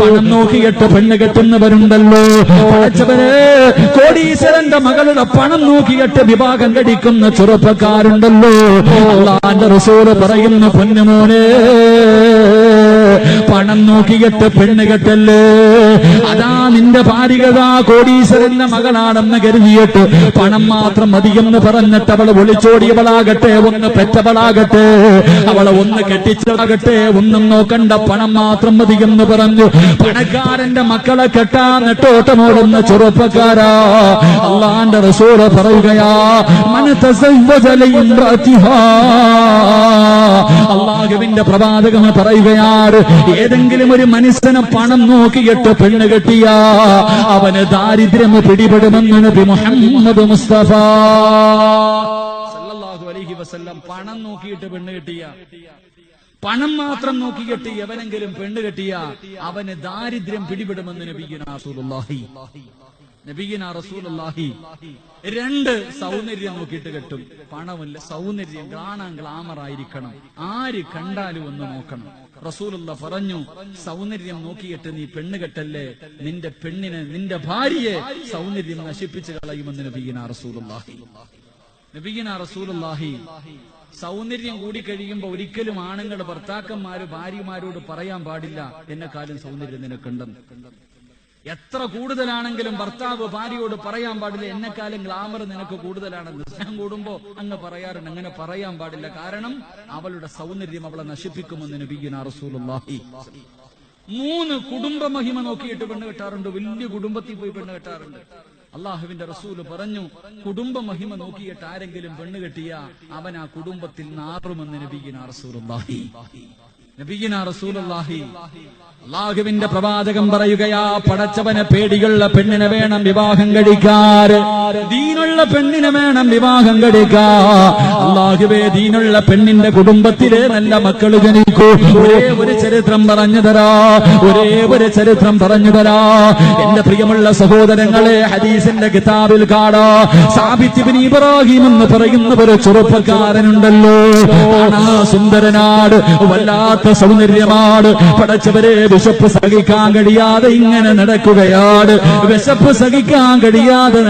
പണം നോക്കിയിട്ട് പെണ്ണ് കെട്ടുന്നവരുണ്ടല്ലോ. കോടീശ്വരന്റെ മകളുടെ പണം നോക്കിയിട്ട് വിവാഹം കടിക്കുന്ന ചെറുപ്പക്കാരുണ്ടല്ലോ. അള്ളാന്റെ റസൂൽ പറയുന്ന പൊന്നുമോനെ പണം നോക്കി കെട്ട് പെണ്ണ് കെട്ടല്ലേ? അതാ നിന്റെ ഭാര്യകതാ കോടീശ്വരന്റെ മകളാണെന്ന് കരുതിയിട്ട് പണം മാത്രം മതിയെന്ന് പറഞ്ഞിട്ട് അവൾ ഒളിച്ചോടിയവളാകട്ടെ ഒന്ന് പെറ്റവളാകട്ടെ. അവളെ ഒന്ന് കെട്ടിച്ചതാകട്ടെ ഒന്നും നോക്കണ്ട പണം മാത്രം മതി എന്ന് പറഞ്ഞു. പണക്കാരന്റെ മക്കളെ കെട്ടാ നെട്ടോട്ടമോടുന്ന ചെറുപ്പക്കാരാ. അള്ളാന്റെ റസൂറ പറയുകയാ അള്ളാഹുവിന്റെ പ്രവാചകം പറയുകയാണ് ഏതെങ്കിലും ഒരു മനുഷ്യനെ പണം നോക്കിയിട്ട് പെണ്ണ് കെട്ടിയ അവന് ദാരിദ്ര്യം പിടിപെടുമെന്ന് നബി മുഹമ്മദ് മുസ്തഫ. പണം നോക്കിയിട്ട് പെണ്ണ് കെട്ടിയ. പണം മാത്രം നോക്കി കെട്ടി എവനെങ്കിലും പെണ്ണ് കെട്ടിയ അവന് ദാരിദ്ര്യം പിടിപെടുമെന്ന് നബിഗിന റസൂലുള്ളാഹി. നബിഗിന റസൂലുള്ളാഹി. രണ്ട് സൗന്ദര്യം നോക്കിയിട്ട് കെട്ടും. പണമില്ല സൗന്ദര്യം കാണാൻ ഗ്ലാമർ ആയിരിക്കണം ആര് കണ്ടാലും ഒന്ന് നോക്കണം. റസൂലുള്ള പറഞ്ഞു സൗന്ദര്യം നോക്കിയിട്ട് നീ പെണ്ണ് കെട്ടല്ലേ? നിന്റെ പെണ്ണിനെ നിന്റെ ഭാര്യയെ സൗന്ദര്യം നശിപ്പിച്ചു കളയുമെന്ന് നബീന റസൂലുള്ളാഹി. നബീന റസൂലുള്ളാഹി സൗന്ദര്യം കൂടി കഴിയുമ്പോ ഒരിക്കലും ആണുങ്ങൾ ഭർത്താക്കന്മാര് ഭാര്യമാരോട് പറയാൻ പാടില്ല. എന്നെക്കാലും സൗന്ദര്യം നിനക്കുണ്ടെന്ന്. എത്ര കൂടുതലാണെങ്കിലും ഭർത്താവ് ഭാര്യയോട് പറയാൻ പാടില്ല. എന്നെക്കാലും ഗ്ലാമർ നിനക്ക് കൂടുതലാണ് സ്നേഹം കൂടുമ്പോ അങ്ങ് പറയാറുണ്ട്. അങ്ങനെ പറയാൻ പാടില്ല. കാരണം അവളുടെ സൗന്ദര്യം അവളെ നശിപ്പിക്കുമെന്ന് നബിഗിന റസൂലുള്ളാഹി. മൂന്ന് കുടുംബ മഹിമ നോക്കിയിട്ട് പെണ്ണ് കെട്ടാറുണ്ട്. വലിയ കുടുംബത്തിൽ പോയി പെണ്ണ് കെട്ടാറുണ്ട്. അള്ളാഹുവിന്റെ റസൂൽ പറഞ്ഞു കുടുംബ മഹിമ നോക്കിയിട്ട് ആരെങ്കിലും പെണ്ണ് കെട്ടിയ അവൻ ആ കുടുംബത്തിൽ നാറുമെന്ന് റസൂലുള്ളാഹി റസൂലുള്ളാഹി. അള്ളാഹുവിന്റെ പ്രവാചകം പറയുകയാ പടച്ചവനെ പേടിയുള്ള പെണ്ണിനെ വേണം വിവാഹം കഴിക്കാറ് ദീനുള്ള പെണ്ണിനെ വേണം വിവാഹം കഴിക്കാ. അള്ളാഹുവേ ദീനുള്ള പെണ്ണിന്റെ കുടുംബത്തിലെ നല്ല മക്കൾ ജനിക്കൂ. ഒരേ ഒരു ചരിത്രം പറഞ്ഞു തരാ. ഒരേ ഒരു ചരിത്രം പറഞ്ഞു തരാ. എന്റെ പ്രിയമുള്ള സഹോദരങ്ങളെ ഹദീസിന്റെ കിതാബിൽ കാടാ സാബിത്തിബിൻ ഇബ്രാഹിം എന്ന് പറയുന്ന ഒരു ചെറുപ്പക്കാരനുണ്ടല്ലോ. കാണാ സുന്ദരനാട് വല്ലാത്ത സൗന്ദര്യമാണ്. പടച്ചവരെ വിശപ്പ് സഹിക്കാൻ കഴിയാതെ ഇങ്ങനെ നടക്കുകയാണ്. വിശപ്പ് സഹിക്കാൻ കഴിയാതെ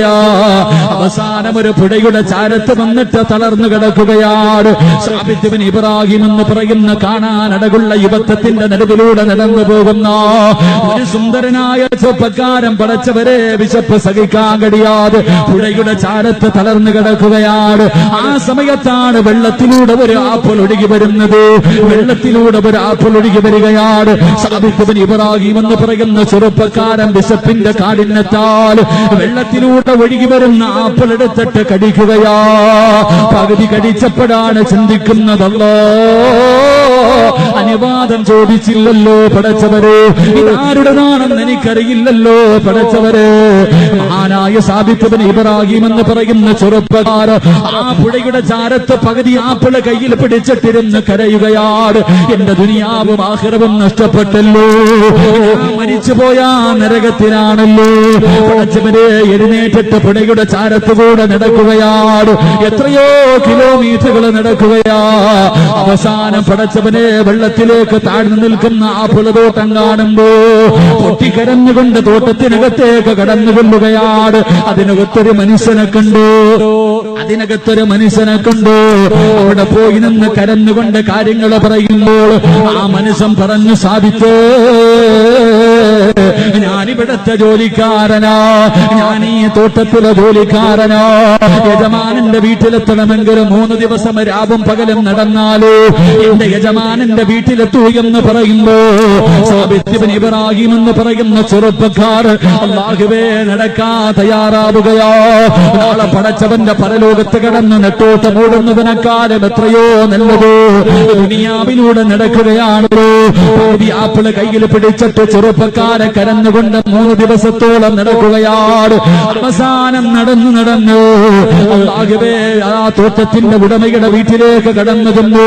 നടക്കുകയാ അവസാനം ഒരു പുഴയുടെ ചാരത്ത് വന്നിട്ട് തളർന്നു കിടക്കുകയാണ്. സാബിത്തുബിൻ ഇബ്രാഹിം എന്ന് പറയുന്ന കാണാൻ അടകുള്ള യുവത്വത്തിന്റെ നടുവിലൂടെ നടന്നു പോകുന്ന ഒരു സുന്ദരനായ ചെറുപ്പക്കാരൻ പടച്ചവരെ വിശപ്പ് സഹിക്കാൻ കഴിയാതെ പുഴയുടെ ചാരത്ത് തളർന്നു കിടക്കുകയാണ്. ആ സമയത്താണ് വെള്ളത്തിലൂടെ ഒരു ആപ്പിൾ ഒഴുകി വരുന്നത്. വെള്ളത്തിലൂടെ ഒരു ആപ്പിൾ ഒഴുകി വരികയാണ്. സാബിത്തുബിൻ ഇബ്രാഹിം എന്ന് പറയുന്ന ചെറുപ്പക്കാരൻ വിശപ്പിന്റെ കാഠിന്യത്താൽ വെള്ളത്തിലൂടെ ഒഴുകി വരുന്ന ആപ്പിളെടുത്തിട്ട് കടിക്കുകയാ. പകുതി കടിച്ചപ്പോഴാണ് ചിന്തിക്കുന്നതല്ലോ. അനുവാദം ചോദിച്ചില്ലല്ലോ പടച്ചവരെ. ഇതാരുടേതാണെന്ന് എനിക്കറിയില്ലല്ലോ പടച്ചവരെ. മഹാനായ സാബിത്തുബിൻ ഇബ്രാഹിം എന്ന് പറയുന്ന ചെറുപ്പക്കാർ ആ പുഴയുടെ ചാരത്ത് പകുതി ആപ്പിൾ കയ്യിൽ പിടിച്ചിട്ടിരുന്ന് കരയുകയാണ്. എന്റെ ദുനിയാവും ആഹ്റവും നഷ്ടപ്പെട്ടല്ലോ. മരിച്ചുപോയാ നരകത്തിനാണല്ലോ പടച്ചവരെ എഴുന്നേറ്റിട്ട് പുഴയുടെ ചാരത്തുകൂടെ നടക്കുകയാണ് എത്രയോ കിലോമീറ്ററുകൾ നടക്കുകയാ. അവസാനം പടച്ചവനെ വെള്ളത്തിലേക്ക് താഴ്ന്നു നിൽക്കുന്ന ആ പുലതോട്ടം കാണുമ്പോ പൊട്ടിക്കരഞ്ഞുകൊണ്ട് തോട്ടത്തിനകത്തേക്ക് കടന്നു കൊള്ളുകയാണ് അതിനകത്തൊരു മനുഷ്യനെ കണ്ടു. അതിനകത്തൊരു മനുഷ്യനെ കണ്ടു. അവിടെ പോയി നിന്ന് കരഞ്ഞുകൊണ്ട് കാര്യങ്ങൾ പറയുമ്പോൾ ആ മനുഷ്യൻ പറഞ്ഞു സാധിച്ചേ ഞാനിവിടത്തെ ജോലിക്കാരനാ. ഞാൻ ഈ തോട്ടത്തിലെ ജോലിക്കാരനാ. യജമാനന്റെ വീട്ടിലെത്തണമെങ്കിൽ മൂന്ന് ദിവസം രാവും പകലും നടന്നാലോ എന്റെ യജമാനന്റെ വീട്ടിലെത്തൂ എന്ന് പറയുമ്പോ സാബിത്യവൻ ഇബ്രാഹിം എന്ന് പറയുന്ന ചെറുപ്പക്കാർ അള്ളാഹുവേ നടക്കാ തയ്യാറാവുകയോ. നാളെ പടച്ചവന്റെ പരലോകത്ത് കടന്ന് നെട്ടോട്ട് മൂടുന്നതിനെക്കാലം എത്രയോ നല്ലത്. ദുനിയാവിലൂടെ നടക്കുകയാണല്ലോ. ആപ്പിൾ കയ്യിൽ പിടിച്ചിട്ട് ചെറുപ്പക്കാരെ കരന്നുകൊണ്ട് മൂന്ന് ദിവസത്തോളം നടക്കുകയാണ്. അവസാനം നടന്നു നടന്നു ആ തോട്ടത്തിന്റെ ഉടമയുടെ വീട്ടിലേക്ക് കടന്നു തന്നു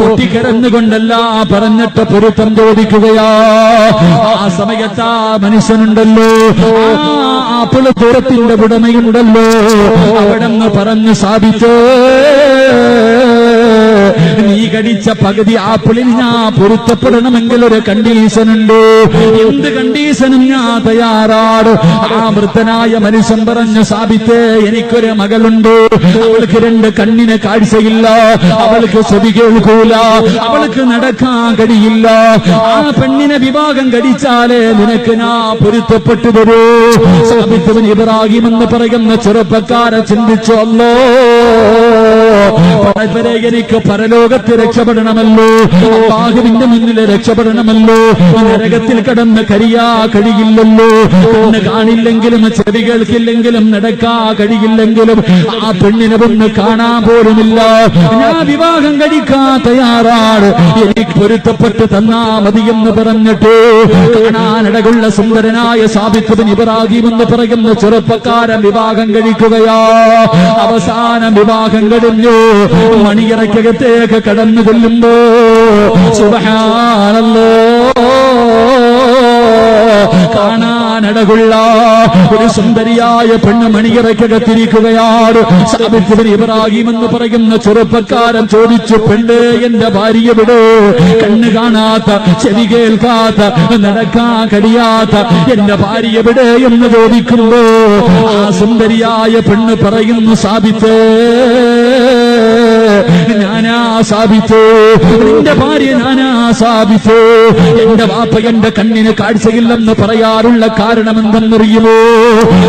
പൊട്ടിക്കരന്നുകൊണ്ടല്ല പറഞ്ഞിട്ട് പൊരുത്തം ചോദിക്കുകയാ. ആ സമയത്ത് ആ മനുഷ്യനുണ്ടല്ലോ. ആപ്പിൾ തോട്ടത്തിന്റെ ഉടമയുണ്ടല്ലോ. അവിടെ നിന്ന് പറഞ്ഞു സാധിച്ചേ. നീ കടിച്ച പകുതി ആപ്പിളിൽ ഞാൻ പൊരുത്തപ്പെടണമെങ്കിൽ ഒരു കണ്ടീഷൻ ഉണ്ട് എന്ത് കണ്ടീഷനും ഞാൻ തയ്യാറാണ്. ആ വൃദ്ധനായ മനുഷ്യൻ പറഞ്ഞു സാബിത്തേ എനിക്കൊരു മകളുണ്ട്. അവൾക്ക് രണ്ട് കണ്ണിന് കാഴ്ചയില്ല. അവൾക്ക് ചെവി കേൾക്കൂല. അവൾക്ക് നടക്കാൻ കഴിയില്ല. ആ പെണ്ണിനെ വിവാഹം കഴിച്ചാലേ നിനക്ക് ഞാൻ പൊരുത്തപ്പെട്ടു തരൂ സാബിത്തവൻ ഇബ്രാഹിം എന്ന് പറയുന്ന ചെറുപ്പക്കാരെ ചിന്തിച്ചു അല്ലോ? എനിക്ക് പരലോകത്ത് രക്ഷപ്പെടണമല്ലോ. അള്ളാഹുവിന്റെ മുന്നിൽ രക്ഷപ്പെടണമല്ലോ. നരകത്തിൽ കടന്ന് കരിയാ കഴിയില്ലല്ലോ. കണ്ണ് കാണില്ലെങ്കിലും ചെവി കേൾക്കില്ലെങ്കിലും നടക്കാ കഴിയില്ലെങ്കിലും ആ പെണ്ണിനെ ഒന്ന് കാണാൻ പോലുമില്ല. ഞാൻ വിവാഹം കഴിക്കാൻ തയ്യാറാണ്. എനിക്ക് പൊരുത്തപ്പെട്ട് തന്നാ മതിയെന്ന് പറഞ്ഞിട്ട് കാണാനിടകുള്ള സുന്ദരനായ സാബിത്തുബിൻ ഇബ്രാഹിം എന്ന് പറയുന്ന ചെറുപ്പക്കാരൻ വിവാഹം കഴിക്കുകയാ. അവസാനം വിവാഹം കഴിഞ്ഞു. മണിയറയ്ക്കകത്തേക്ക് കടന്നു ചെല്ലുമ്പോ സുബഹാനല്ലോ കാണാനടകുള്ള ഒരു സുന്ദരിയായ പെണ്ണ് മണിയറയ്ക്കകത്തിരിക്കുകയാണ്. സാബിത്തുബിൻ ഇബ്രാഹിം എന്ന് പറയുന്ന ചെറുപ്പക്കാരൻ ചോദിച്ചു പെണ്ണ് എന്റെ ഭാര്യ വിടോ കണ്ണ് കാണാത്ത ചെവി കേൾക്കാത്ത നടക്കാൻ കഴിയാത്ത എന്റെ ഭാര്യ വിടേ എന്ന് ചോദിക്കുമ്പോ ആ സുന്ദരിയായ പെണ്ണ് പറയുന്നു സാബിത്തേ ഞാനാ സാബിത്തേ നിന്റെ ഭാര്യ ഞാനാ സാബിത്തേ എന്റെ വാപ്പ എന്റെ കണ്ണിന് കാഴ്ചയില്ലെന്ന് പറയാറുള്ള കാരണം എന്തെന്നറിയുമോ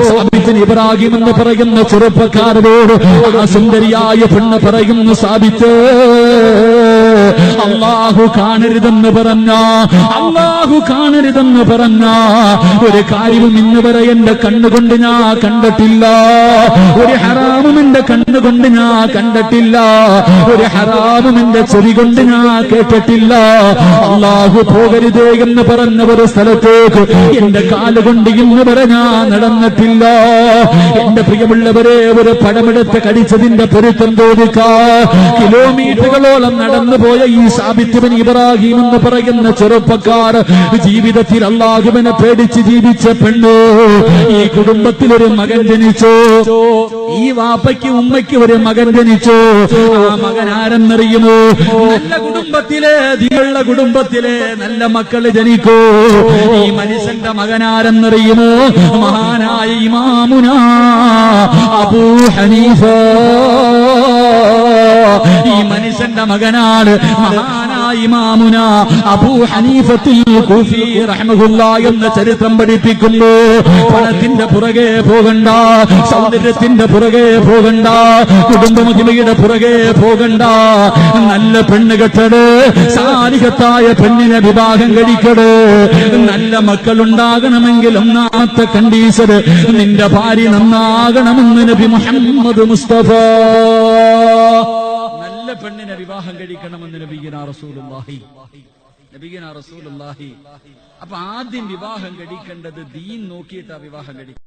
സാബിത്തിന് ഇബ്രാഹിം എന്ന് പറയുന്ന ചെറുപ്പക്കാരനോട് ആ സുന്ദരിയായ പെണ്ണ് പറയുന്നു സാബിത്തേ അള്ളാഹു കാണരുതെന്ന് പറഞ്ഞ അള്ളാഹു കാണരുതെന്ന് പറഞ്ഞ ഒരു കാര്യവും ഇന്ന് വരെ എന്റെ കണ്ണുകൊണ്ട് ഞാൻ കണ്ടിട്ടില്ല. ഒരു ഹറാമും എന്റെ കണ്ണുകൊണ്ട് ഞാൻ കണ്ടിട്ടില്ല. ഒരു ഹറാമും എന്റെ ചെവി കൊണ്ട് ഞാൻ കേട്ടിട്ടില്ല. അള്ളാഹു പോകരുതേ എന്ന് പറഞ്ഞ ഒരു സ്ഥലത്തേക്ക് എന്റെ കാലുകൊണ്ട് ഇന്ന് വരെ ഞാൻ നടന്നിട്ടില്ല. എന്റെ പ്രിയമുള്ളവരെ ഒരു പടമെടുത്ത് കടിച്ചതിന്റെ പൊരുത്തം തോന്നിക്കാ കിലോമീറ്ററുകളോളം നടന്നു പോയ ഈ സാബിത്തുബൻ ഇബ്രാഹിം എന്ന് പറയുന്ന ചെറുപ്പക്കാർ ജീവിതത്തിൽ അള്ളാഹുവിനെ പേടിച്ച് ജീവിച്ച പെണ്ണ് ഈ കുടുംബത്തിൽ ഒരു മകൻ ജനിച്ചു ഈ വാപ്പയ്ക്ക് ഉമ്മയ്ക്ക് ഒരു മകൻ ജനിച്ചു ആ മകൻ ആരെന്നറിയുമോ? നല്ല കുടുംബത്തിലെ ദിയുള്ള കുടുംബത്തിലെ നല്ല മക്കൾ ജനിക്കൂ? ഈ മനുഷ്യന്റെ മകൻ ആരെന്നറിയുമോ? മഹാനായ ഇമാമുന അബൂ ഹനീഫ. ഈ മനുഷ്യന്റെ മകനാണ് ഇമാമുന അബൂ ഹനീഫത്തിൽ എന്ന ചരിത്രം പഠിപ്പിക്കുന്നു. പണത്തിന്റെ പുറകെ പോകണ്ട സൗന്ദര്യത്തിന്റെ പുറകെ പോകണ്ട കുടുംബമഹിമയുടെ പുറകെ പോകണ്ട. നല്ല പെണ്ണ് കെട്ടട് സാരികത്തായ പെണ്ണിനെ വിവാഹം കഴിക്കട്. നല്ല മക്കളുണ്ടാകണമെങ്കിൽ ഒന്നാമത്തെ കണ്ടീഷൻ നിന്റെ ഭാര്യ നന്നാകണമെന്ന് നബി മുഹമ്മദ് മുസ്തഫ. പെണ്ണിനെ വിവാഹം കഴിക്കണമെന്ന് നബീന റസൂലുല്ലാഹി നബീന റസൂലുല്ലാഹി അപ്പൊ ആദ്യം വിവാഹം കഴിക്കേണ്ടത് ദീൻ നോക്കിയിട്ടാ വിവാഹം കഴിക്കുക